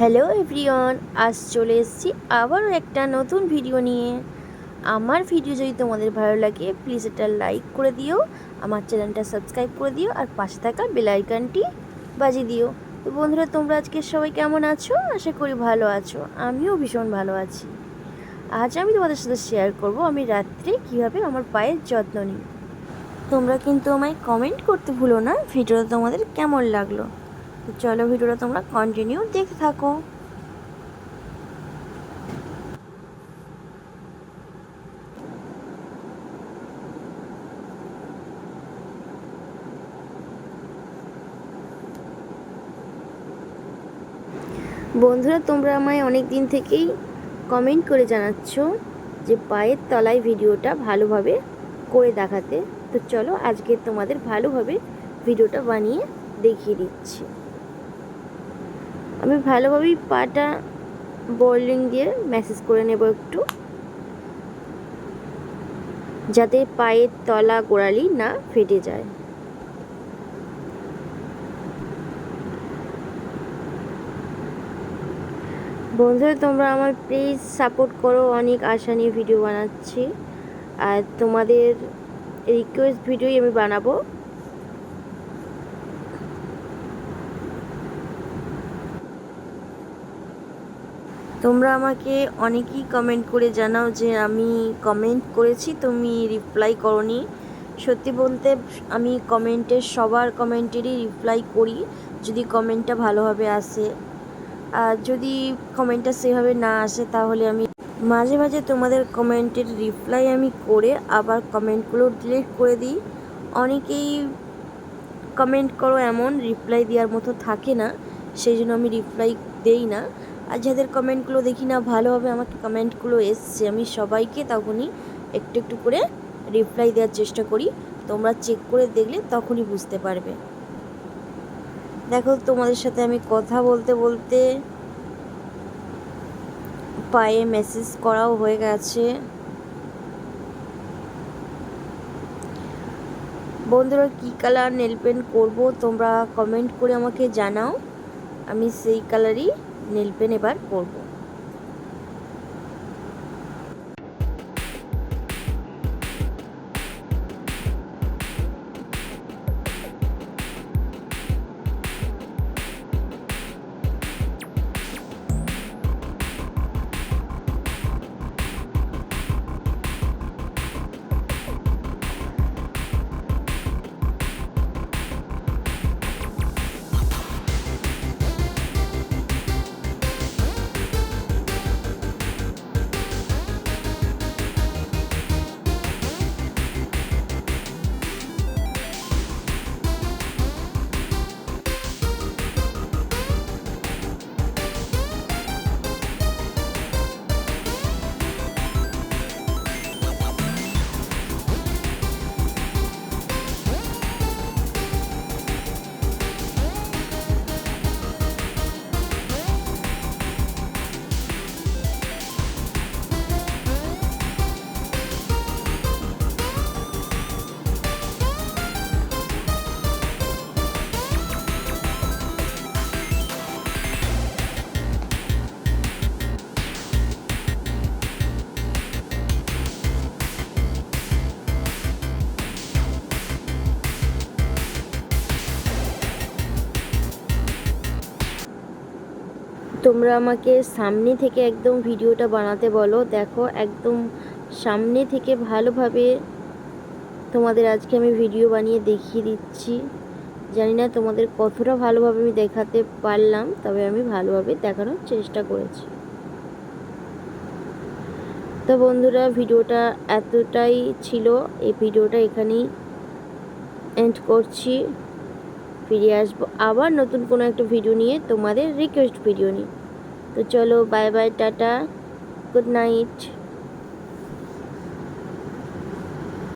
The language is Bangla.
হ্যালো এভরিওয়ান, আজ চলে এসেছি আবারও একটা নতুন ভিডিও নিয়ে। আমার ভিডিও যদি তোমাদের ভালো লাগে প্লিজ এটা লাইক করে দিও, আমার চ্যানেলটা সাবস্ক্রাইব করে দিও, আর পাশে থাকা বেলাইকানটি বাজিয়ে দিও। তো বন্ধুরা, তোমরা আজকে সবাই কেমন আছো? আশা করি ভালো আছো। আমিও ভীষণ ভালো আছি। আজ আমি তোমাদের সাথে শেয়ার করব আমি রাত্রে কীভাবে আমার পায়ের যত্ন নিই। তোমরা কিন্তু আমায় কমেন্ট করতে ভুলো না, ভিডিওটা তোমাদের কেমন লাগল? তো চলো ভিডিওটা তোমরা কন্টিনিউ দেখে থাকো। বন্ধুরা, তোমরা আমায় অনেক দিন থেকেই কমেন্ট করে জানাচ্ছ যে পায়ের তলায় ভিডিওটা ভালোভাবে করে দেখাতে। তো চলো আজকে তোমাদের ভালোভাবে ভিডিওটা বানিয়ে দেখিয়ে দিচ্ছি। আমি ভালোভাবেই পাটা বোল্ডিং দিয়ে ম্যাসেজ করে নেব একটু। যাতে পায়ের তলা গোড়ালি না ফেটে যায়। বন্ধুরা, তোমরা আমার প্লিজ সাপোর্ট করো। অনেক আশা নিয়ে ভিডিও বানাচ্ছি। আর তোমাদের রিকোয়েস্ট ভিডিওই আমি বানাবো। তোমরা আমাকে অনেকেই কমেন্ট করে জানাও যে আমি কমেন্ট করেছি, তুমি রিপ্লাই করনি। সত্যি বলতে আমি কমেন্টের সবার কমেন্টেরই রিপ্লাই করি, যদি কমেন্টটা ভালোভাবে আসে। আর যদি কমেন্টটা সেভাবে না আসে, তাহলে আমি মাঝে মাঝে তোমাদের কমেন্টের রিপ্লাই আমি করে আবার কমেন্টগুলো ডিলিট করে দিই। অনেকেই কমেন্ট করো এমন রিপ্লাই দেওয়ার মতো থাকে না, সেই জন্য আমি রিপ্লাই দেই না। আর যাদের কমেন্টগুলো দেখি না, ভালোভাবে আমাকে কমেন্টগুলো এসছে, আমি সবাইকে তখনই একটু একটু করে রিপ্লাই দেওয়ার চেষ্টা করি। তোমরা চেক করে দেখলে তখনই বুঝতে পারবে। দেখো, তোমাদের সাথে আমি কথা বলতে বলতে পায়ে মেসেজ করাও হয়ে গেছে। বন্ধুরা, কী কালার নেল পেন্ট করব তোমরা কমেন্ট করে আমাকে জানাও। আমি সেই কালারই নেল পেন এবার করব তোমরা আমাকে সামনে থেকে একদম ভিডিওটা বানাতে বলো। দেখো, একদম সামনে থেকে ভালোভাবে তোমাদের আজকে আমি ভিডিও বানিয়ে দেখিয়ে দিচ্ছি। জানি না তোমাদের কতটা ভালোভাবে আমি দেখাতে পারলাম, তবে আমি ভালোভাবে দেখানোর চেষ্টা করেছি। তো বন্ধুরা, ভিডিওটা এতটাই ছিল। এই ভিডিওটা এখানেই এন্ড করছি। ফিরে আসব আবার নতুন কোনো একটা ভিডিও নিয়ে, তোমাদের রিকোয়েস্ট ভিডিও নিয়ে। তো চলো বাই বাই টাটা গুড নাইট